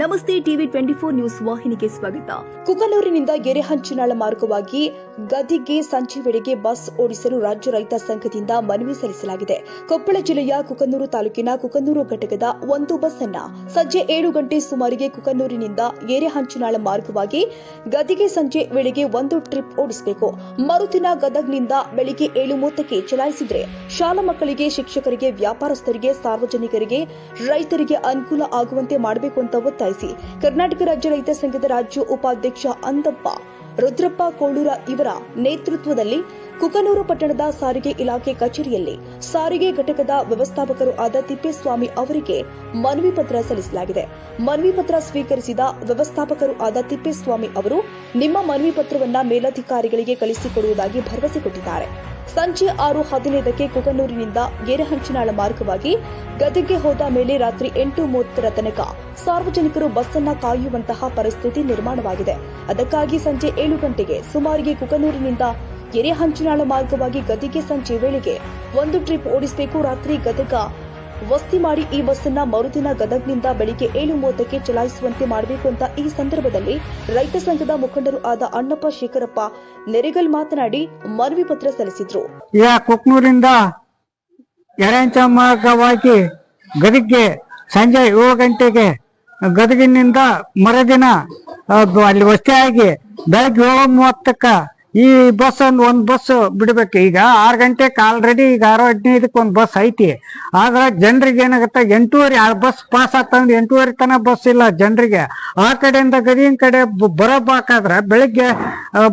ನಮಸ್ತೆ TV twenty four news ವಾಹಿನಿಗೆ ಸ್ವಾಗತ. ಕುಕನೂರಿನಿಂದ ಎರೆಹಂಚಿನಾಳ ಮಾರ್ಗವಾಗಿ ಗದಿಗೆ ಸಂಜೆ ವೇಳೆಗೆ ಬಸ್ ಓಡಿಸಲು ರಾಜ್ಯ ರೈತ ಸಂಘದಿಂದ ಮನವಿ ಸಲ್ಲಿಸಲಾಗಿದೆ. ಕೊಪ್ಪಳ ಜಿಲ್ಲೆಯ ಕುಕನೂರು ತಾಲೂಕಿನ ಕುಕನೂರು ಘಟಕದ ಒಂದು ಬಸ್ ಅನ್ನ ಸಂಜೆ ಏಳು ಗಂಟೆ ಸುಮಾರಿಗೆ ಕುಕನೂರಿನಿಂದ ಎರೆಹಂಚಿನಾಳ ಮಾರ್ಗವಾಗಿ ಗದಿಗೆ ಸಂಜೆ ವೇಳೆಗೆ ಒಂದು ಟ್ರಿಪ್ ಓಡಿಸಬೇಕು. ಮರುದಿನ ಗದಗ್ನಿಂದ ಬೆಳಿಗ್ಗೆ ಏಳು ಮೂವತ್ತಕ್ಕೆ ಚಲಾಯಿಸಿದ್ರೆ ಶಾಲಾ ಮಕ್ಕಳಿಗೆ, ಶಿಕ್ಷಕರಿಗೆ, ವ್ಯಾಪಾರಸ್ಥರಿಗೆ, ಸಾರ್ವಜನಿಕರಿಗೆ ರೈತರಿಗೆ ಅನುಕೂಲ ಆಗುವಂತೆ ಮಾಡಬೇಕು ಅಂತ ಒತ್ತಾಯಿಸಿ ಕರ್ನಾಟಕ ರಾಜ್ಯ ರೈತ ಸಂಘದ ರಾಜ್ಯ ಉಪಾಧ್ಯಕ್ಷ ಅಂದಪ್ಪ ರುದ್ರಪ್ಪ ಕೋಳೂರ ಇವರ ನೇತೃತ್ವದಲ್ಲಿ ಕುಕನೂರು ಪಟ್ಟಣದ ಸಾರಿಗೆ ಇಲಾಖೆ ಕಚೇರಿಯಲ್ಲಿ ಸಾರಿಗೆ ಘಟಕದ ವ್ಯವಸ್ಥಾಪಕರು ಆದ ತಿಪ್ಪೇಸ್ವಾಮಿ ಅವರಿಗೆ ಮನವಿ ಪತ್ರ ಸಲ್ಲಿಸಲಾಗಿದೆ. ಮನವಿ ಪತ್ರ ಸ್ವೀಕರಿಸಿದ ವ್ಯವಸ್ಥಾಪಕರು ಆದ ತಿಪ್ಪೇಸ್ವಾಮಿ ಅವರು ನಿಮ್ಮ ಮನವಿ ಪತ್ರವನ್ನು ಮೇಲಧಿಕಾರಿಗಳಿಗೆ ಕಳಿಸಿಕೊಡುವುದಾಗಿ ಭರವಸೆ ಕೊಟ್ಟಿದ್ದಾರೆ. ಸಂಜೆ ಆರು ಹದಿನೈದಕ್ಕೆ ಕುಗನೂರಿನಿಂದ ಗೇರಹಂಚಿನಾಳ ಮಾರ್ಗವಾಗಿ ಗದಗ್ಗೆ ಹೋದ ಮೇಲೆ ರಾತ್ರಿ ಎಂಟು ಮೂವತ್ತರ ತನಕ ಸಾರ್ವಜನಿಕರು ಬಸ್ಸನ್ನ ಕಾಯುವಂತಹ ಪರಿಸ್ಥಿತಿ ನಿರ್ಮಾಣವಾಗಿದೆ. ಅದಕ್ಕಾಗಿ ಸಂಜೆ ಏಳು ಗಂಟೆಗೆ ಸುಮಾರಿಗೆ ಕುಗನೂರಿನಿಂದ ಎರೆಹಂಚಿನಾಳ ಮಾರ್ಗವಾಗಿ ಗದಿಗೆ ಸಂಜೆ ವೇಳೆಗೆ ಒಂದು ಟ್ರಿಪ್ ಓಡಿಸಬೇಕು. ರಾತ್ರಿ ಗದಗ ವಸ್ತಿ ಮಾಡಿ ಈ ಬಸ್ಸನ್ನ ಮರುದಿನ ಗದಗ್ನಿಂದ ಬೆಳಿಗ್ಗೆ ಏಳು ಮೂವತ್ತಕ್ಕೆ ಚಲಾಯಿಸುವಂತೆ ಮಾಡಬೇಕು ಅಂತ ಈ ಸಂದರ್ಭದಲ್ಲಿ ರೈತ ಸಂಘದ ಮುಖಂಡರು ಆದ ಅಣ್ಣಪ್ಪ ಶೇಖರಪ್ಪ ನೆರೆಗಲ್ ಮಾತನಾಡಿ ಮನವಿ ಪತ್ರ ಸಲ್ಲಿಸಿದ್ರು. ಕುಕ್ನೂರಿಂದ ಮಾರ್ಗವಾಗಿ ಗದಗ್ಗೆ ಸಂಜೆ ಏಳು ಗಂಟೆಗೆ ಗದಗಿನಿಂದ ಮರುದಿನ ಅಲ್ಲಿ ವಸ್ತಿಯಾಗಿ ಬೆಳಗ್ಗೆ ಏಳು ಮೂವತ್ತಕ್ಕ ಈ ಬಸ್ ಒಂದು ಒಂದ್ ಬಸ್ ಬಿಡ್ಬೇಕು. ಈಗ ಆರು ಗಂಟೆಗೆ ಆಲ್ರೆಡಿ ಈಗ ಆರು ಹದಿನೈದಕ್ಕೆ ಒಂದು ಬಸ್ ಐತಿ. ಆದ್ರೆ ಜನರಿಗೆ ಏನಾಗತ್ತ? ಎಂಟೂವರೆ ಆ ಬಸ್ ಪಾಸ್ ಆಗ್ತಂದ್ರೆ ಎಂಟೂವರೆ ತನ ಬಸ್ ಇಲ್ಲ ಜನರಿಗೆ. ಆ ಕಡೆಯಿಂದ ಗದಿನ ಕಡೆ ಬರೋ ಬರಬೇಕಾದ್ರ ಬೆಳಿಗ್ಗೆ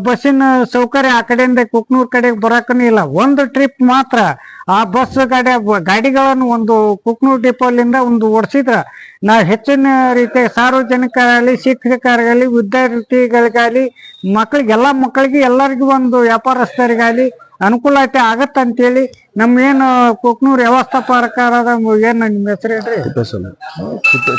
ಬಸ್ಸಿನ ಸೌಕರ್ಯ ಆ ಕಡೆಯಿಂದ ಕುಕ್ನೂರ್ ಕಡೆಗೆ ಬರಕನೂ ಇಲ್ಲ. ಒಂದು ಟ್ರಿಪ್ ಮಾತ್ರ ಆ ಬಸ್ ಗಾಡಿ, ಗಾಡಿಗಳನ್ನು ಒಂದು ಕುಕ್ನೂರ್ ಡಿಪೋಲಿಂದ ಒಂದು ಓಡಿಸಿದ್ರ ನಾವು ಹೆಚ್ಚಿನ ರೀತಿಯ ಸಾರ್ವಜನಿಕರಾಗಲಿ ಶಿಕ್ಷಕರಾಗಲಿ ವಿದ್ಯಾರ್ಥಿಗಳಿಗಾಗಲಿ ಮಕ್ಕಳಿಗೆ ಎಲ್ಲ ಮಕ್ಕಳಿಗೆ ಎಲ್ಲರಿಗೂ ಒಂದು ವ್ಯಾಪಾರಸ್ಥರಿಗಾಗಲಿ ಅನುಕೂಲತೆ ಆಗತ್ತಂತೇಳಿ ನಮ್ಮ ಏನು ಕುಕ್ನೂರ್ ವ್ಯವಸ್ಥಾಪಕರಾದ ಏನು ನಿಮ್ಮ ಹೆಸರು ಹೇಳ್ರಿ? ತಿಪ್ಪೇಸ್ವಾಮಿ. ತಿಪ್ಪೆ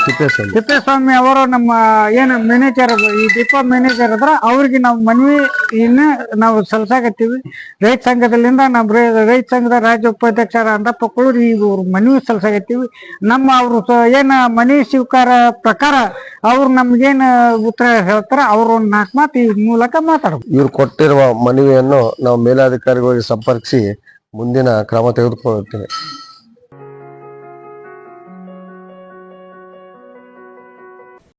ತಿಪ್ಪೇಸ್ವಾಮಿ. ಅವರು ನಮ್ಮ ಏನು ಮ್ಯಾನೇಜರ್ ಈ ದೀಪ ಮ್ಯಾನೇಜರ್ ಅದ್ರ ಅವ್ರಿಗೆ ನಾವು ಮನವಿ ಇನ್ನ ನಾವು ಸಲ್ಸಾಕತ್ತೀವಿ. ರೈತ ಸಂಘದಲ್ಲಿಂದ ನಮ್ಮ ರೈ- ರೈತ ಸಂಘದ ರಾಜ್ಯ ಉಪಾಧ್ಯಕ್ಷರ ಅಂದಪ್ಪ ಈಗ ಅವ್ರು ಮನವಿ ಸಲ್ಸಾಕತ್ತೀವಿ. ನಮ್ಮ ಅವರು ಏನು ಮನವಿ ಸ್ವೀಕಾರ ಪ್ರಕಾರ ಅವ್ರು ನಮ್ಗೇನ್ ಉತ್ತರ ಹೇಳ್ತಾರ ಅವ್ರ ಒಂದ್ ನಾಲ್ಕು ಮಾತು ಈ ಮೂಲಕ ಮಾತಾಡಬೇಕು ಇವ್ರು ಕೊಟ್ಟಿರುವ ಮನವಿಯನ್ನು ನಾವು ಮೇಲಾಧಿಕಾರಿಗಳಿಗೆ ಸಂಪರ್ಕಿಸಿ ಮುಂದಿನ ಕ್ರಮ ತೆಗೆದುಕೊಳ್ಳುತ್ತೇವೆ.